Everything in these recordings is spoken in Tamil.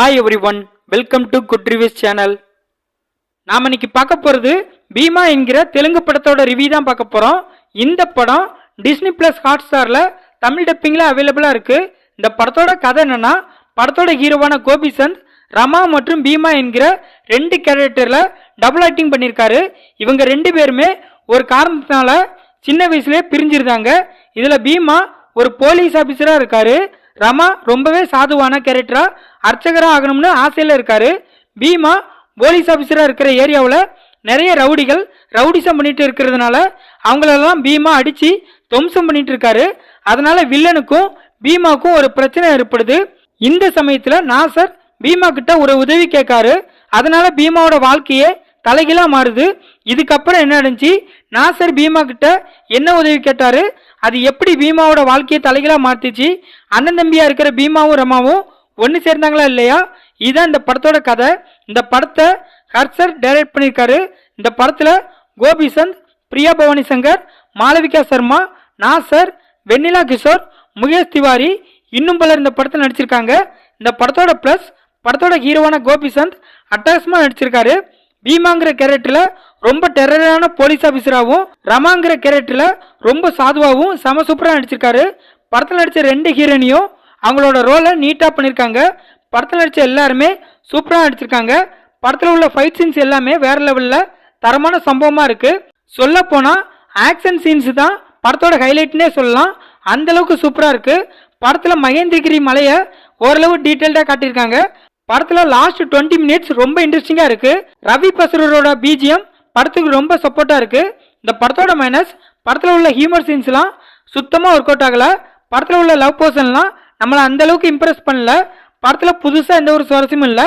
Hi everyone welcome to good reviews channel நாம் இன்னைக்கு பார்க்க போகிறது பீமா என்கிற தெலுங்கு படத்தோட ரிவ்யூ தான் பார்க்க போகிறோம் இந்த படம் டிஸ்னி ப்ளஸ் ஹாட் ஸ்டாரில் தமிழ் டப்பிங்கில் அவைலபிளாக இருக்குது இந்த படத்தோட கதை என்னென்னா படத்தோட ஹீரோவான கோபிசந்த் ரமா மற்றும் பீமா என்கிற ரெண்டு கேரக்டரில் டபுள் ஆக்டிங் பண்ணியிருக்காரு. இவங்க ரெண்டு பேருமே ஒரு காரணத்தினால சின்ன வயசுலேயே பிரிஞ்சிருந்தாங்க. இதில் பீமா ஒரு போலீஸ் ஆஃபீஸராக இருக்காரு. ரமா ரொம்பவே சாதுவான கேரக்டரா அர்ச்சகராக ஆகணும்னு ஆசையில் இருக்காரு. பீமா போலீஸ் ஆஃபீஸராக இருக்கிற ஏரியாவில் நிறைய ரவுடிகள் ரவுடிசம் பண்ணிட்டு இருக்கிறதுனால அவங்களெல்லாம் பீமா அடித்து துவம்சம் பண்ணிட்டு இருக்காரு. அதனால வில்லனுக்கும் பீமாவுக்கும் ஒரு பிரச்சனை ஏற்படுது. இந்த சமயத்தில் நாசர் பீமா கிட்ட ஒரு உதவி கேட்காரு. அதனால பீமாவோட வாழ்க்கையே தலைகீழா மாறுது. இதுக்கப்புறம் என்ன நடந்துச்சு? நாசர் பீமா கிட்ட என்ன உதவி கேட்டாரு? அது எப்படி பீமாவோட வாழ்க்கையை தலைகளாக மாற்றிச்சு அண்ணன் தம்பியாக இருக்கிற பீமாவும் ரமாவும் ஒன்று சேர்ந்தாங்களா இல்லையா? இதுதான் இந்த படத்தோட கதை. இந்த படத்தை ஹர்ஷர் டைரக்ட் பண்ணியிருக்காரு. இந்த படத்தில் கோபிசந்த் பிரியா பவானி சங்கர் மாளவிகா சர்மா நாசர் வெண்ணிலா கிஷோர் முகேஷ் திவாரி இன்னும் பலர் இந்த படத்தில் நடிச்சிருக்காங்க. இந்த படத்தோட ப்ளஸ் படத்தோட ஹீரோவான கோபிசந்த் அட்டகாசமாக நடிச்சிருக்காரு. பீமாங்கிற கேரக்டரில் ரொம்ப டெரரான போலீஸ் ஆஃபீஸராகவும் ரமாங்கிற கேரக்டரில் ரொம்ப சாதுவாகவும் செம சூப்பராக நடிச்சிருக்காரு. படத்தில் நடித்த ரெண்டு ஹீரோனையும் அவங்களோட ரோலை நீட்டாக பண்ணியிருக்காங்க படத்தில் நடித்த எல்லாருமே சூப்பராக நடிச்சிருக்காங்க. படத்தில் உள்ள ஃபைட் சீன்ஸ் எல்லாமே வேறு லெவலில் தரமான சம்பவமாக இருக்குது சொல்லப்போனால் ஆக்ஷன் சீன்ஸ் தான் படத்தோட ஹைலைட்னே சொல்லலாம். அந்த அளவுக்கு சூப்பராக இருக்குது படத்தில் மகேந்திரகிரி மலையை ஓரளவு டீட்டெயில்டாக காட்டியிருக்காங்க. படத்தில் லாஸ்ட் டுவெண்ட்டி மினிட்ஸ் ரொம்ப இன்ட்ரெஸ்டிங்காக இருக்குது ரவி பசரரோட பிஜிஎம் படத்துக்கு ரொம்ப சப்போர்ட்டாக இருக்குது இந்த படத்தோட மைனஸ் படத்தில் உள்ள ஹியூமர் சீன்ஸ்லாம் சுத்தமாக ஒர்க் அவுட் ஆகலை. படத்தில் உள்ள லவ் போர்ஷன்லாம் நம்மளை அந்தளவுக்கு இம்ப்ரெஸ் பண்ணல. படத்தில் புதுசாக எந்த ஒரு சுவாரஸ்யமும் இல்லை.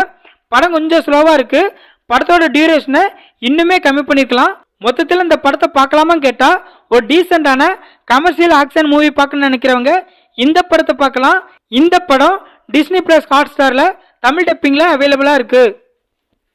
படம் கொஞ்சம் ஸ்லோவாக இருக்குது படத்தோட டியூரேஷனை இன்னுமே கம்மி பண்ணிக்கலாம். மொத்தத்தில் இந்த படத்தை பார்க்கலாமான்னு கேட்டால் ஒரு டீசெண்டான கமர்ஷியல் ஆக்ஷன் மூவி பார்க்கணும்னு நினைக்கிறவங்க இந்த படத்தை பார்க்கலாம். இந்த படம் டிஸ்னி ப்ளஸ் ஹாட் ஸ்டாரில் தமிழ் டப்பிங்கில் அவைலபிளாக இருக்குது